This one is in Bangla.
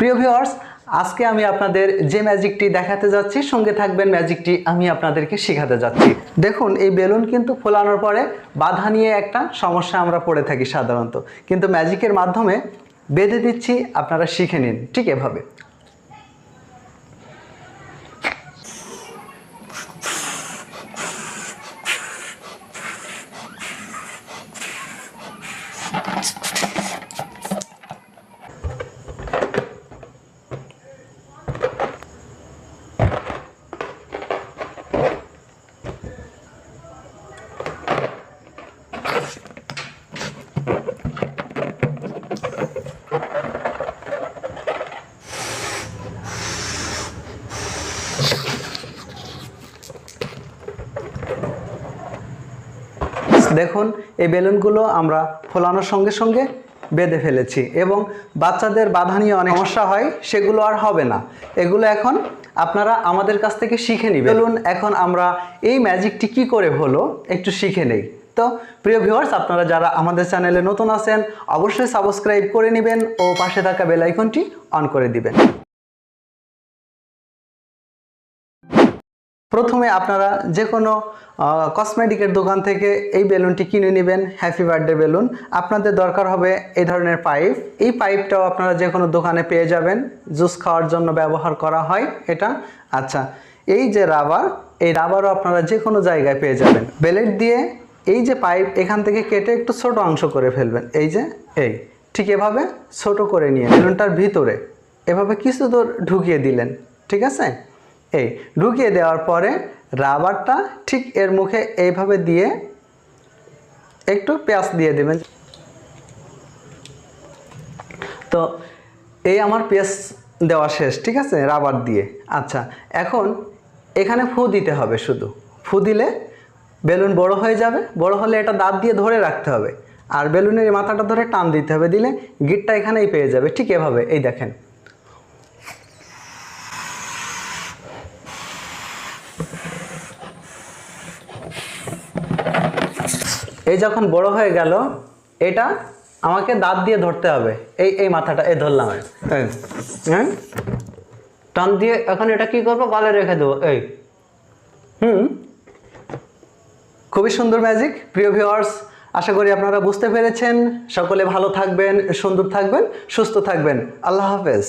প্রিয় ভিওয়ার্স আজকে আমি আপনাদের যে ম্যাজিকটি দেখাতে যাচ্ছি, সঙ্গে থাকবেন ম্যাজিকটি আমি আপনাদেরকে শেখাতে যাচ্ছি। দেখুন, এই বেলুন কিন্তু ফোলানোর পরে বাধা নিয়ে একটা সমস্যা আমরা পড়ে থাকি সাধারণত। কিন্তু ম্যাজিকের মাধ্যমে বেঁধে দিচ্ছি, আপনারা শিখে নিন, ঠিক এভাবে। দেখুন, এই বেলুনগুলো আমরা ফোলানোর সঙ্গে সঙ্গে বেঁধে ফেলেছি এবং বাচ্চাদের বাধা নিয়ে অনেক সমস্যা হয়, সেগুলো আর হবে না। এগুলো এখন আপনারা আমাদের কাছ থেকে শিখে নিবেন। বেলুন এখন আমরা এই ম্যাজিকটি কি করে হলো একটু শিখে নেই। তো, প্রিয় ভিউয়ার্স, আপনারা যারা আমাদের চ্যানেলে নতুন আছেন, অবশ্যই সাবস্ক্রাইব করে নেবেন ও পাশে থাকা বেল আইকনটি অন করে দিবেন। প্রথমে আপনারা যে কোনো কসমেটিকের দোকান থেকে এই বেলুনটি কিনে নেবেন হ্যাপি বার্থডে বেলুন। আপনাদের দরকার হবে এই ধরনের পাইপ এই পাইপটাও আপনারা যে কোনো দোকানে পেয়ে যাবেন। জুস খাওয়ার জন্য ব্যবহার করা হয় এটা। আচ্ছা এই যে রাবার এই রাবারও আপনারা যে কোনো জায়গায় পেয়ে যাবেন। বেলেট দিয়ে এই যে পাইপ এখান থেকে কেটে একটু ছোট অংশ করে ফেলবেন। এই যে, এই, ঠিক এভাবে ছোট করে নিয়ে, বেলুনটার ভিতরে। এভাবে কিছু দূর ঢুকিয়ে দিলেন, ঠিক আছে? এই ঢুকিয়ে দেওয়ার পরে রাবারটা ঠিক এর মুখে এইভাবে দিয়ে একটু পেঁয়াজ দিয়ে দেবেন। তো এই আমার পেঁয়াজ দেওয়া শেষ, ঠিক আছে? রাবার দিয়ে। আচ্ছা এখন এখানে ফু দিতে হবে শুধু। ফু দিলে বেলুন বড় হয়ে যাবে। বড় হলে এটা দাঁত দিয়ে ধরে রাখতে হবে। আর বেলুনের মাথাটা ধরে টান দিতে হবে। দিলে গিটটা এখানেই পেয়ে যাবে। ঠিক এভাবে। এই দেখেন। এই যখন বড় হয়ে গেল এটা আমাকে দাঁত দিয়ে ধরতে হবে। এই এই মাথাটা এই ধরলাম। হ্যাঁ? টান দিয়ে এখন এটা কি করব? গালে রেখে দেবো। এই। হুম? খুবই সুন্দর ম্যাজিক প্রিয় ভিওয়ার্স আশা করি আপনারা বুঝতে পেরেছেন। সকলে ভালো থাকবেন সুন্দর থাকবেন সুস্থ থাকবেন। আল্লাহ হাফেজ।